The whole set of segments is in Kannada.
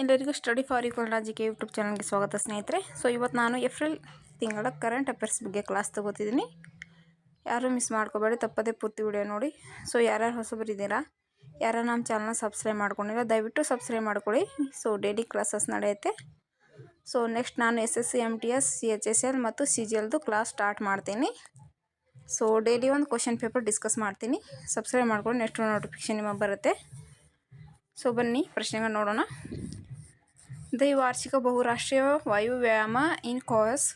ಎಲ್ಲರಿಗೂ ಸ್ಟಡಿ ಫಾರ್ ಈಕ್ವಲ್ ರಾಜಿಕೆ ಯೂಟ್ಯೂಬ್ ಚಾನಲ್ಗೆ ಸ್ವಾಗತ ಸ್ನೇಹಿತರೆ. ಸೊ ಇವತ್ತು ನಾನು ಏಪ್ರಿಲ್ ತಿಂಗಳ ಕರೆಂಟ್ ಅಫೇರ್ಸ್ ಬಗ್ಗೆ ಕ್ಲಾಸ್ ತೊಗೋತಿದ್ದೀನಿ. ಯಾರೂ ಮಿಸ್ ಮಾಡ್ಕೋಬೇಡಿ, ತಪ್ಪದೇ ಪೂರ್ತಿ ವಿಡಿಯೋ ನೋಡಿ. ಸೊ ಯಾರ್ಯಾರು ಹೊಸಬರಿದ್ದೀರಾ ಯಾರು ನಮ್ಮ ಚಾನಲ್ನ ಸಬ್ಸ್ಕ್ರೈಬ್ ಮಾಡ್ಕೊಂಡಿಲ್ಲ, ದಯವಿಟ್ಟು ಸಬ್ಸ್ಕ್ರೈಬ್ ಮಾಡ್ಕೊಳ್ಳಿ. ಸೊ ಡೈಲಿ ಕ್ಲಾಸಸ್ ನಡೆಯುತ್ತೆ. ಸೊ ನೆಕ್ಸ್ಟ್ ನಾನು S S C M T S C H S L ಮತ್ತು ಸಿ ಜಿ ಎಲ್ದು ಕ್ಲಾಸ್ ಸ್ಟಾರ್ಟ್ ಮಾಡ್ತೀನಿ. ಸೊ ಡೈಲಿ ಒಂದು ಕ್ವಶನ್ ಪೇಪರ್ ಡಿಸ್ಕಸ್ ಮಾಡ್ತೀನಿ. ಸಬ್ಸ್ಕ್ರೈಬ್ ಮಾಡ್ಕೊಂಡು ನೆಕ್ಸ್ಟ್ ನೋಟಿಫಿಕೇಶನ್ ನಿಮಗೆ ಬರುತ್ತೆ. ಸೊ ಬನ್ನಿ ಪ್ರಶ್ನೆಗಳು ನೋಡೋಣ. ದ್ವೈವಾರ್ಷಿಕ ಬಹುರಾಷ್ಟ್ರೀಯ ವಾಯು ವ್ಯಾಯಾಮ ಇನ್ ಕೋಸ್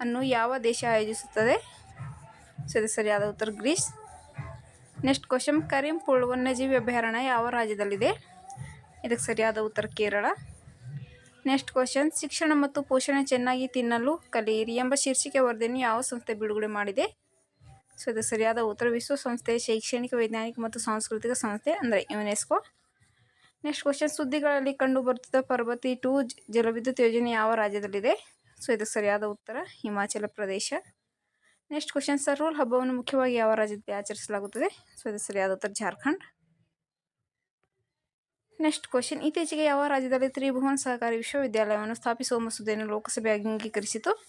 ಅನ್ನು ಯಾವ ದೇಶ ಆಯೋಜಿಸುತ್ತದೆ? ಸೊ ಇದು ಸರಿಯಾದ ಉತ್ತರ ಗ್ರೀಸ್. Next question. ಕರೀಂ ಪುಳ್ ವನ್ಯಜೀವಿ ಅಭಯಾರಣ್ಯ ಯಾವ ರಾಜ್ಯದಲ್ಲಿದೆ? ಇದಕ್ಕೆ ಸರಿಯಾದ ಉತ್ತರ ಕೇರಳ. Next question. ಶಿಕ್ಷಣ ಮತ್ತು ಪೋಷಣೆ ಚೆನ್ನಾಗಿ ತಿನ್ನಲು ಕಲಿಯಿರಿ ಎಂಬ ಶೀರ್ಷಿಕೆ ವರದಿಯನ್ನು ಯಾವ ಸಂಸ್ಥೆ ಬಿಡುಗಡೆ ಮಾಡಿದೆ? ಸೊ, ಇದು ಸರಿಯಾದ ಉತ್ತರ. ವಿಶ್ವಸಂಸ್ಥೆ ಶೈಕ್ಷಣಿಕ, ವೈಜ್ಞಾನಿಕ ಮತ್ತು ಸಾಂಸ್ಕೃತಿಕ ಸಂಸ್ಥೆ, ಅಂದರೆ ಯುನೆಸ್ಕೋ. ನೆಕ್ಸ್ಟ್ ಕ್ವಶನ್ ಸುದ್ದಿಗಳಲ್ಲಿ ಕಂಡು ಬರುತ್ತಿದ್ದ ಪರ್ವತಿ ಟು ಜಲವಿದ್ಯುತ್ ಯೋಜನೆ ಯಾವ ರಾಜ್ಯದಲ್ಲಿದೆ? ಸೊ, ಇದಕ್ಕೆ ಸರಿಯಾದ ಉತ್ತರ, ಹಿಮಾಚಲ ಪ್ರದೇಶ. ನೆಕ್ಸ್ಟ್ ಕ್ವಶನ್ ಸರ್ರೂಲ್ ಹಬ್ಬವನ್ನು ಮುಖ್ಯವಾಗಿ ಯಾವ ರಾಜ್ಯದಲ್ಲಿ ಆಚರಿಸಲಾಗುತ್ತದೆ? ಸೊ ಇದು ಸರಿಯಾದ ಉತ್ತರ, ಜಾರ್ಖಂಡ್. ನೆಕ್ಸ್ಟ್ ಕ್ವಶನ್ ಇತ್ತೀಚೆಗೆ ಯಾವ ರಾಜ್ಯದಲ್ಲಿ ತ್ರಿಭುವನ್ ಸಹಕಾರಿ ವಿಶ್ವವಿದ್ಯಾಲಯವನ್ನು ಸ್ಥಾಪಿಸುವ ಮಸೂದೆಯನ್ನು ಲೋಕಸಭೆ ಅಂಗೀಕರಿಸಿತು?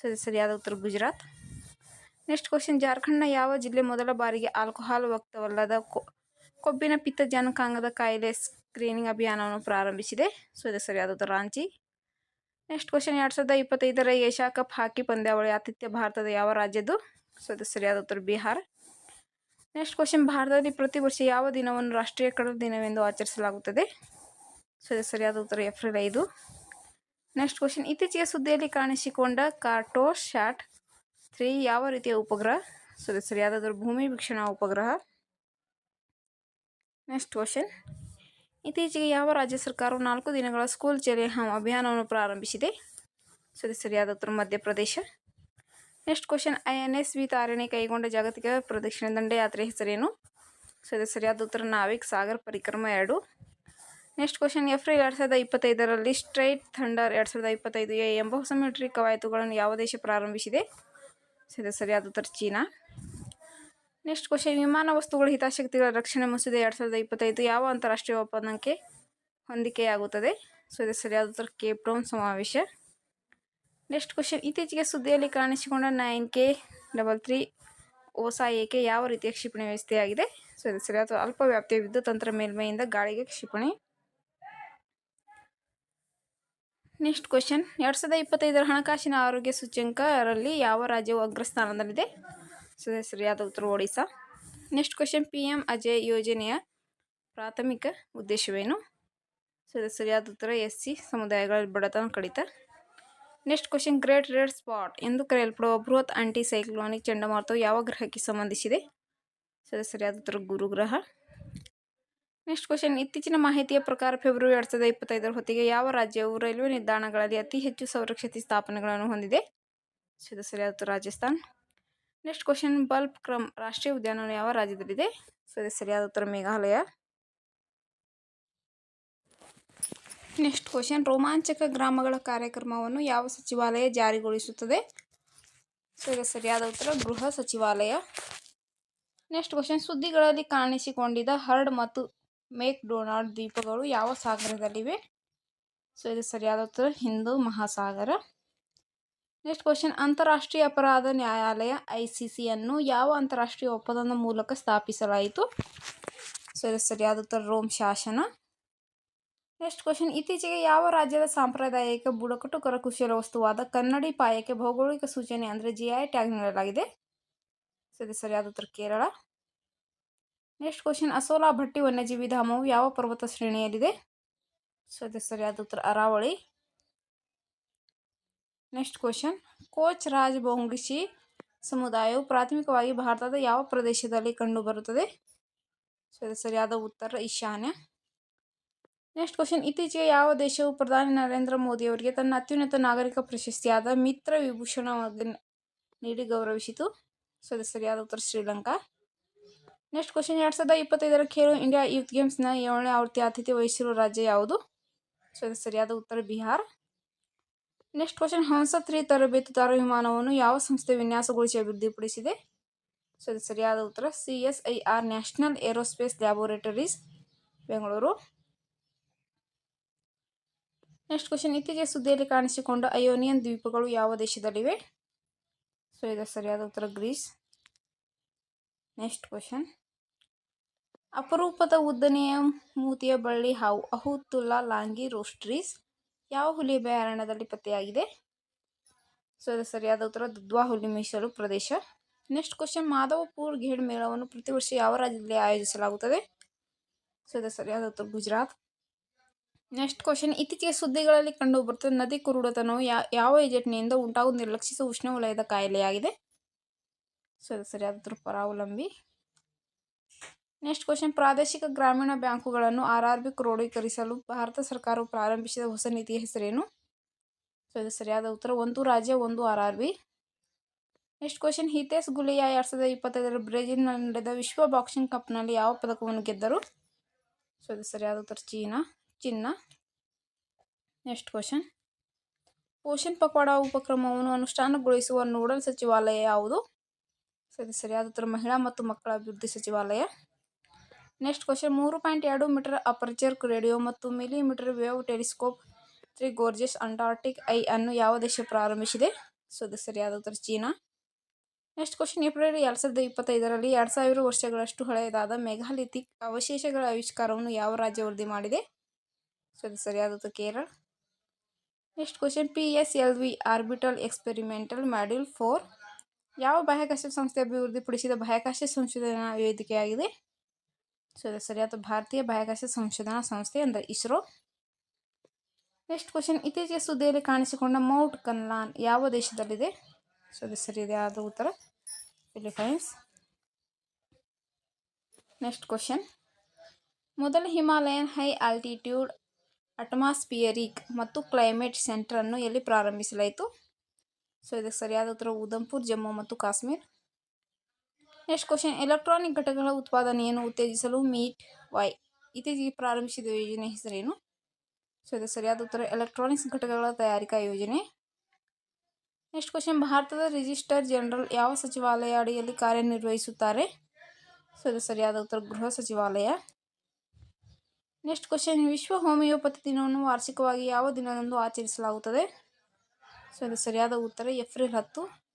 ಸೊ ಇದು ಸರಿಯಾದ ಉತ್ತರ, ಗುಜರಾತ್. ನೆಕ್ಸ್ಟ್ ಕ್ವಶನ್ ಜಾರ್ಖಂಡ್ನ ಯಾವ ಜಿಲ್ಲೆ ಮೊದಲ ಬಾರಿಗೆ ಆಲ್ಕೋಹಾಲ್ ವಕ್ತವಲ್ಲದ ಕೊಬ್ಬಿನ ಪಿತ್ತಜನಕಾಂಗದ ಕಾಯಿಲೆ ಸ್ಕ್ರೀನಿಂಗ್ ಅಭಿಯಾನವನ್ನು ಪ್ರಾರಂಭಿಸಿದೆ. ಸೊ, ಇದು ಸರಿಯಾದ ರಾಂಚಿ. ನೆಕ್ಸ್ಟ್ ಕ್ವಶನ್ ಎರಡು ಸಾವಿರದ ಇಪ್ಪತ್ತೈದರ ಏಷ್ಯಾ ಕಪ್ ಹಾಕಿ ಪಂದ್ಯಾವಳಿ ಆತಿಥ್ಯ ಭಾರತದ ಯಾವ ರಾಜ್ಯದ್ದು? ಸೊ, ಇದು ಸರಿಯಾದ ಉತ್ತರ ಬಿಹಾರ್. ನೆಕ್ಸ್ಟ್ ಕ್ವಶನ್ ಭಾರತದಲ್ಲಿ ಪ್ರತಿ ವರ್ಷ ಯಾವ ದಿನವನ್ನು ರಾಷ್ಟ್ರೀಯ ಕಡಲ ದಿನವೆಂದು ಆಚರಿಸಲಾಗುತ್ತದೆ? ಸೊ, ಇದು ಸರಿಯಾದ ಉತ್ತರ ಏಪ್ರಿಲ್ ಐದು. ನೆಕ್ಸ್ಟ್ ಕ್ವಶನ್ ಇತ್ತೀಚೆಗೆ ಸುದ್ದಿಯಲ್ಲಿ ಕಾಣಿಸಿಕೊಂಡ ಕಾರ್ಟೋ ಶಾಟ್ ತ್ರೀ ಯಾವ ರೀತಿಯ ಉಪಗ್ರಹ? ಸೊ, ಇದು ಸರಿಯಾದ ಭೂಮಿ ವೀಕ್ಷಣಾ ಉಪಗ್ರಹ. ನೆಕ್ಸ್ಟ್ ಕ್ವಶನ್ ಇತ್ತೀಚೆಗೆ ಯಾವ ರಾಜ್ಯ ಸರ್ಕಾರವು ನಾಲ್ಕು ದಿನಗಳ ಸ್ಕೂಲ್ ಚೆಲೆ ಅಭಿಯಾನವನ್ನು ಪ್ರಾರಂಭಿಸಿದೆ? ಸೊ ಇದು ಸರಿಯಾದ ಉತ್ತರ Madhya Pradesh. Next question I N S V Tarini ಕೈಗೊಂಡ ಜಾಗತಿಕ ಪ್ರದಕ್ಷಿಣೆ ದಂಡಯಾತ್ರೆ ಹೆಸರೇನು? ಸೊ ಇದು ಸರಿಯಾದ ಉತ್ತರ ನಾವಿಕ್ ಸಾಗರ್ ಪರಿಕ್ರಮ ಎರಡು. ನೆಕ್ಸ್ಟ್ ಕ್ವಶನ್ ಏಪ್ರಿಲ್ ಎರಡು ಸಾವಿರದ ಇಪ್ಪತ್ತೈದರಲ್ಲಿ ಸ್ಟ್ರೈಟ್ ಥಂಡರ್ ಎರಡು ಸಾವಿರದ ಇಪ್ಪತ್ತೈದು ಎ ಎಂಬ ಹೊಸ ಮಿಲಿಟರಿ ಕವಾಯತುಗಳನ್ನು ಯಾವ ದೇಶ ಪ್ರಾರಂಭಿಸಿದೆ? ಸೊ ಇದು ಸರಿಯಾದ ಉತ್ತರ ಚೀನಾ. ನೆಕ್ಸ್ಟ್ ಕ್ವಶನ್, ವಿಮಾನ ವಸ್ತುಗಳ ಹಿತಾಸಕ್ತಿಗಳ ರಕ್ಷಣೆ ಮಸೂದೆ ಎರಡು ಸಾವಿರದ ಇಪ್ಪತ್ತೈದು ಯಾವ ಅಂತಾರಾಷ್ಟ್ರೀಯ ಒಪ್ಪಂದಕ್ಕೆ ಹೊಂದಿಕೆಯಾಗುತ್ತದೆ? ಸೊ, ಇದು ಸರಿಯಾದ ಉತ್ತರ ಕೇಪ್ ಟೌನ್ ಸಮಾವೇಶ. ನೆಕ್ಸ್ಟ್ ಕ್ವಶನ್, ಇತ್ತೀಚೆಗೆ ಸುದ್ದಿಯಲ್ಲಿ ಕಾಣಿಸಿಕೊಂಡ nine K double three Osa ಏಕೆ ಯಾವ ರೀತಿಯ ಕ್ಷಿಪಣಿ ವ್ಯವಸ್ಥೆಯಾಗಿದೆ? ಸೊ, ಇದು ಸರಿಯಾದ ಅಲ್ಪ ವ್ಯಾಪ್ತಿಯ ವಿದ್ಯುತ್ ತಂತ್ರ ಮೇಲ್ಮೈಯಿಂದ ಗಾಳಿಗೆ ಕ್ಷಿಪಣಿ. ನೆಕ್ಸ್ಟ್ ಕ್ವಶನ್, ಎರಡು ಸಾವಿರದ ಇಪ್ಪತ್ತೈದರ ಹಣಕಾಸಿನ ಆರೋಗ್ಯ ಸೂಚ್ಯಂಕರಲ್ಲಿ ಯಾವ ರಾಜ್ಯವು ಅಗ್ರಸ್ಥಾನದಲ್ಲಿದೆ? ಸೊ ಸರಿಯಾದ ಉತ್ತರ Odisha next question P M Ajay ಯೋಜನೆಯ ಪ್ರಾಥಮಿಕ ಉದ್ದೇಶವೇನು? ಸೊ ಸರಿಯಾದ ಉತ್ತರ ಎಸ್ ಸಿ ಸಮುದಾಯಗಳ ಬಡತನ ಕಡಿತ. Next question great red spot ಎಂದು ಕರೆಯಲ್ಪಡುವ ಬೃಹತ್ ಆಂಟಿ ಸೈಕ್ಲೋನಿಕ್ ಚಂಡಮಾರುತವು ಯಾವ ಗ್ರಹಕ್ಕೆ ಸಂಬಂಧಿಸಿದೆ? ಸೊ ಇದು ಸರಿಯಾದ ಉತ್ತರ ಗುರುಗ್ರಹ. ನೆಕ್ಸ್ಟ್ ಕ್ವಶನ್ ಇತ್ತೀಚಿನ ಮಾಹಿತಿಯ ಪ್ರಕಾರ ಫೆಬ್ರವರಿ ಎರಡು ಸಾವಿರದ ಇಪ್ಪತ್ತೈದರ ಹೊತ್ತಿಗೆ ಯಾವ ರಾಜ್ಯವು ರೈಲ್ವೆ ನಿಲ್ದಾಣಗಳಲ್ಲಿ ಅತಿ ಹೆಚ್ಚು ಸೌರಕ್ಷತೆ ಸ್ಥಾಪನೆಗಳನ್ನು ಹೊಂದಿದೆ? So Rajasthan. Next question Balphakram, ರಾಷ್ಟ್ರೀಯ ಉದ್ಯಾನವನ ಯಾವ ರಾಜ್ಯದಲ್ಲಿದೆ? ಸೊ, ಇದು ಸರಿಯಾದ ಉತ್ತರ ಮೇಘಾಲಯ. ನೆಕ್ಸ್ಟ್ ಕ್ವಶನ್ ರೋಮಾಂಚಕ ಗ್ರಾಮಗಳ ಕಾರ್ಯಕ್ರಮವನ್ನು ಯಾವ ಸಚಿವಾಲಯ ಜಾರಿಗೊಳಿಸುತ್ತದೆ? ಸೊ, ಇದು ಸರಿಯಾದ ಉತ್ತರ, ಗೃಹ ಸಚಿವಾಲಯ. ನೆಕ್ಸ್ಟ್ ಕ್ವಶನ್ ಸುದ್ದಿಗಳಲ್ಲಿ ಕಾಣಿಸಿಕೊಂಡಿದ್ದ ಹರ್ಡ್ ಮತ್ತು ಮೇಕ್ ಡೊನಾಲ್ಡ್ ದ್ವೀಪಗಳು ಯಾವ ಸಾಗರದಲ್ಲಿವೆ? ಸೊ, ಇದು ಸರಿಯಾದ ಉತ್ತರ, ಹಿಂದೂ ಮಹಾಸಾಗರ. ನೆಕ್ಸ್ಟ್ ಕ್ವಶನ್ ಅಂತಾರಾಷ್ಟ್ರೀಯ ಅಪರಾಧ ನ್ಯಾಯಾಲಯ ಐ ಸಿ ಸಿಯನ್ನು ಯಾವ ಅಂತಾರಾಷ್ಟ್ರೀಯ ಒಪ್ಪಂದದ ಮೂಲಕ ಸ್ಥಾಪಿಸಲಾಯಿತು? ಸರಿ ಸರಿಯಾದ ಉತ್ತರ, ರೋಮ್ ಶಾಸನ. ನೆಕ್ಸ್ಟ್ ಕ್ವಶನ್ ಇತ್ತೀಚೆಗೆ ಯಾವ ರಾಜ್ಯದ ಸಾಂಪ್ರದಾಯಿಕ ಬುಡಕಟ್ಟು, ಕರಕುಶಲ ವಸ್ತುವಾದ ಕನ್ನಡಿ ಪಾಯಕ್ಕೆ ಭೌಗೋಳಿಕ ಸೂಚನೆ ಅಂದರೆ ಜಿ ಐ ಟ್ಯಾಗ್ ನೀಡಲಾಗಿದೆ. ಸರಿ ಸರಿ ಸರಿಯಾದ ಉತ್ತರ, ಕೇರಳ. ನೆಕ್ಸ್ಟ್ ಕ್ವಶನ್ ಅಸೋಲಾ ಭಟ್ಟಿ ವನ್ಯಜೀವಿ ಧಾಮವು ಯಾವ ಪರ್ವತ ಶ್ರೇಣಿಯಲ್ಲಿದೆ? ಸರಿ ಸರಿಯಾದ ಉತ್ತರ, Aravalli. Next question Koch Rajbongshi ಸಮುದಾಯವು ಪ್ರಾಥಮಿಕವಾಗಿ ಭಾರತದ ಯಾವ ಪ್ರದೇಶದಲ್ಲಿ ಕಂಡುಬರುತ್ತದೆ? ಸೊ ಸರಿಯಾದ ಉತ್ತರ ಈಶಾನ್ಯ. ನೆಕ್ಸ್ಟ್ ಕ್ವಶನ್ ಇತ್ತೀಚೆಗೆ ಯಾವ ದೇಶವು ಪ್ರಧಾನಿ ನರೇಂದ್ರ ಮೋದಿಯವರಿಗೆ ತನ್ನ ಅತ್ಯುನ್ನತ ನಾಗರಿಕ ಪ್ರಶಸ್ತಿಯಾದ ಮಿತ್ರ ವಿಭೂಷಣವಾಗಿ ನೀಡಿ ಗೌರವಿಸಿತು? ಸೊ ಸರಿಯಾದ ಉತ್ತರ ಶ್ರೀಲಂಕಾ. ನೆಕ್ಸ್ಟ್ ಕ್ವಶನ್ ಎರಡು ಸಾವಿರದ ಇಪ್ಪತ್ತೈದರ ಖೇಲೋ ಇಂಡಿಯಾ ಯೂತ್ ಗೇಮ್ಸ್ನ ಏಳನೇ ಆವೃತ್ತಿ ಆತಿಥ್ಯ ವಹಿಸಿರುವ ರಾಜ್ಯ ಯಾವುದು? ಸೊ ಸರಿಯಾದ ಉತ್ತರ Bihar. Next question, Hansa three ತರಬೇತುದಾರ ವಿಮಾನವನ್ನು ಯಾವ ಸಂಸ್ಥೆ ವಿನ್ಯಾಸಗೊಳಿಸಿ ಅಭಿವೃದ್ಧಿಪಡಿಸಿದೆ? ಸೊ ಸರಿಯಾದ ಉತ್ತರ. C S I R National Aerospace Laboratories, Bengaluru. Next question, ಇತ್ತೀಚೆಗೆ ಸುದ್ದಿಯಲ್ಲಿ ಕಾಣಿಸಿಕೊಂಡ ಅಯೋನಿಯನ್ ದ್ವೀಪಗಳು ಯಾವ ದೇಶದಲ್ಲಿವೆ? ಸೊ ಇದರ ಸರಿಯಾದ ಉತ್ತರ, ಗ್ರೀಸ್. ನೆಕ್ಸ್ಟ್ ಕ್ವಶನ್, ಅಪರೂಪದ ಉದ್ದನೆಯ ಮೂತಿಯ ಬಳ್ಳಿ ಹಾವು ಅಹುತುಲ್ಲಾ ಲಾಂಗಿ, ರೋಸ್ಟ್ರೀಸ್. ಯಾವ ಹುಲಿ ಅಭಯಾರಣ್ಯದಲ್ಲಿ ಪತ್ತೆಯಾಗಿದೆ? ಸೊ, ಇದು ಸರಿಯಾದ ಉತ್ತರ ದುದ್ವಾ ಹುಲಿ ಮೀಸಲು ಪ್ರದೇಶ. ನೆಕ್ಸ್ಟ್ ಕ್ವಶನ್ ಮಾಧವಪುರ್ ಘೇಡ್ ಮೇಳವನ್ನು ಪ್ರತಿ ವರ್ಷ ಯಾವ ರಾಜ್ಯದಲ್ಲಿ ಆಯೋಜಿಸಲಾಗುತ್ತದೆ? ಸೊ, ಇದು ಸರಿಯಾದ ಉತ್ತರ ಗುಜರಾತ್. ನೆಕ್ಸ್ಟ್ ಕ್ವಶನ್ ಇತ್ತೀಚೆಗೆ ಸುದ್ದಿಗಳಲ್ಲಿ ಕಂಡು ಬರುತ್ತದೆ ನದಿ ಕುರುಡತನವು ಯಾವ ಏಜೆಂಟ್ನಿಂದ ಉಂಟಾಗುವ ನಿರ್ಲಕ್ಷಿತ ಉಷ್ಣವಲಯದ ಕಾಯಿಲೆಯಾಗಿದೆ? ಸೊ, ಇದು ಸರಿಯಾದ ಉತ್ತರ ಪರಾವಲಂಬಿ. ನೆಕ್ಸ್ಟ್ ಕ್ವಶನ್ ಪ್ರಾದೇಶಿಕ ಗ್ರಾಮೀಣ ಬ್ಯಾಂಕುಗಳನ್ನು ಆರ್ ಆರ್ ಬಿ ಕ್ರೋಢೀಕರಿಸಲು ಭಾರತ ಸರ್ಕಾರವು ಪ್ರಾರಂಭಿಸಿದ ಹೊಸ ನೀತಿಯ ಹೆಸರೇನು? ಸೊ ಇದು ಸರಿಯಾದ ಉತ್ತರ. ಒಂದು ರಾಜ್ಯ, ಒಂದು R R B. Next question Hitesh Gulia ಎರಡು ಸಾವಿರದ ಇಪ್ಪತ್ತೈದರ ಬ್ರೆಜಿಲ್ನಲ್ಲಿ ನಡೆದ ವಿಶ್ವ ಬಾಕ್ಸಿಂಗ್ ಕಪ್ನಲ್ಲಿ ಯಾವ ಪದಕವನ್ನು ಗೆದ್ದರು? ಸೊ ಇದು ಸರಿಯಾದ ಉತ್ತರ. ಚೀನಾ, ಚಿನ್ನ. ನೆಕ್ಸ್ಟ್ ಕ್ವಶನ್ ಪೋಷಣ್ ಪಕ್ವಾಡ ಉಪಕ್ರಮವನ್ನು ಅನುಷ್ಠಾನಗೊಳಿಸುವ ನೋಡಲ್ ಸಚಿವಾಲಯ ಯಾವುದು? ಸೊ ಇದು ಸರಿಯಾದ ಉತ್ತರ. ಮಹಿಳಾ ಮತ್ತು ಮಕ್ಕಳ ಅಭಿವೃದ್ಧಿ ಸಚಿವಾಲಯ. ನೆಕ್ಸ್ಟ್ ಕ್ವಶನ್ ಮೂರು ಪಾಯಿಂಟ್ ಎರಡು ಮೀಟರ್ ಅಪರ್ಚರ್ ರೇಡಿಯೋ ಮತ್ತು millimetre wave telescope three gorges Antarctic I ಅನ್ನು ಯಾವ ದೇಶ ಪ್ರಾರಂಭಿಸಿದೆ? ಸೊ ಅದು ಸರಿಯಾದ ಉತ್ತರ ಚೀನಾ. ನೆಕ್ಸ್ಟ್ ಕ್ವಶನ್ ಏಪ್ರಿಲ್ ಎರಡು ಸಾವಿರದ ಇಪ್ಪತ್ತೈದರಲ್ಲಿ ಎರಡು ಸಾವಿರ ವರ್ಷಗಳಷ್ಟು ಹಳೆಯದಾದ ಮೆಗಾಲಿಥಿಕ್ ಅವಶೇಷಗಳ ಆವಿಷ್ಕಾರವನ್ನು ಯಾವ ರಾಜ್ಯ ವರದಿ ಮಾಡಿದೆ? ಸೊ ಅದು ಸರಿಯಾದ ಉತ್ತರ Kerala. Next question P S L V orbital experimental module four ಯಾವ ಬಾಹ್ಯಾಕಾಶ ಸಂಸ್ಥೆ ಅಭಿವೃದ್ಧಿಪಡಿಸಿದ ಬಾಹ್ಯಾಕಾಶ ಸಂಶೋಧನಾ ವೇದಿಕೆಯಾಗಿದೆ? ಸೊ ಇದು ಸರಿಯಾದ ಭಾರತೀಯ ಬಾಹ್ಯಾಕಾಶ ಸಂಶೋಧನಾ ಸಂಸ್ಥೆ ಅಂದರೆ ಇಸ್ರೋ ನೆಕ್ಸ್ಟ್ ಕ್ವಶನ್ ಇತ್ತೀಚೆಗೆ ಸುದ್ದಿಯಲ್ಲಿ ಕಾಣಿಸಿಕೊಂಡ ಮೌಂಟ್ ಕನ್ಲಾನ್ ಯಾವ ದೇಶದಲ್ಲಿದೆ ಸೊ ಇದು ಸರಿಯಾದ ಉತ್ತರ ಫಿಲಿಪೈನ್ಸ್ ನೆಕ್ಸ್ಟ್ ಕ್ವಶನ್ ಮೊದಲ ಹಿಮಾಲಯನ್ ಹೈ ಆಲ್ಟಿಟ್ಯೂಡ್ ಅಟ್ಮಾಸ್ಪಿಯರಿಕ್ ಮತ್ತು ಕ್ಲೈಮೇಟ್ ಸೆಂಟರನ್ನು ಎಲ್ಲಿ ಪ್ರಾರಂಭಿಸಲಾಯಿತು ಸೊ ಇದಕ್ಕೆ ಸರಿಯಾದ ಉತ್ತರ ಉಧಂಪುರ್ ಜಮ್ಮು ಮತ್ತು ಕಾಶ್ಮೀರ್ ನೆಕ್ಸ್ಟ್ ಕ್ವಶನ್ ಎಲೆಕ್ಟ್ರಾನಿಕ್ ಘಟಕಗಳ ಉತ್ಪಾದನೆಯನ್ನು ಉತ್ತೇಜಿಸಲು ಮೀಟ್ ವೈ ಇತ್ತೀಚೆಗೆ ಪ್ರಾರಂಭಿಸಿದ ಯೋಜನೆ ಹೆಸರೇನು? ಸೊ, ಇದು ಸರಿಯಾದ ಉತ್ತರ. ಎಲೆಕ್ಟ್ರಾನಿಕ್ಸ್ ಘಟಕಗಳ ತಯಾರಿಕಾ ಯೋಜನೆ. ನೆಕ್ಸ್ಟ್ ಕ್ವಶನ್ ಭಾರತದ ರಿಜಿಸ್ಟರ್ ಜನರಲ್ ಯಾವ ಸಚಿವಾಲಯ ಅಡಿಯಲ್ಲಿ ಕಾರ್ಯನಿರ್ವಹಿಸುತ್ತಾರೆ? ಸೊ, ಇದು ಸರಿಯಾದ ಉತ್ತರ. ಗೃಹ ಸಚಿವಾಲಯ. ನೆಕ್ಸ್ಟ್ ಕ್ವಶನ್ ವಿಶ್ವ ಹೋಮಿಯೋಪತಿ ದಿನವನ್ನು ವಾರ್ಷಿಕವಾಗಿ ಯಾವ ದಿನದಂದು ಆಚರಿಸಲಾಗುತ್ತದೆ? ಸೊ, ಇದು ಸರಿಯಾದ ಉತ್ತರ. ಏಪ್ರಿಲ್ ಹತ್ತು.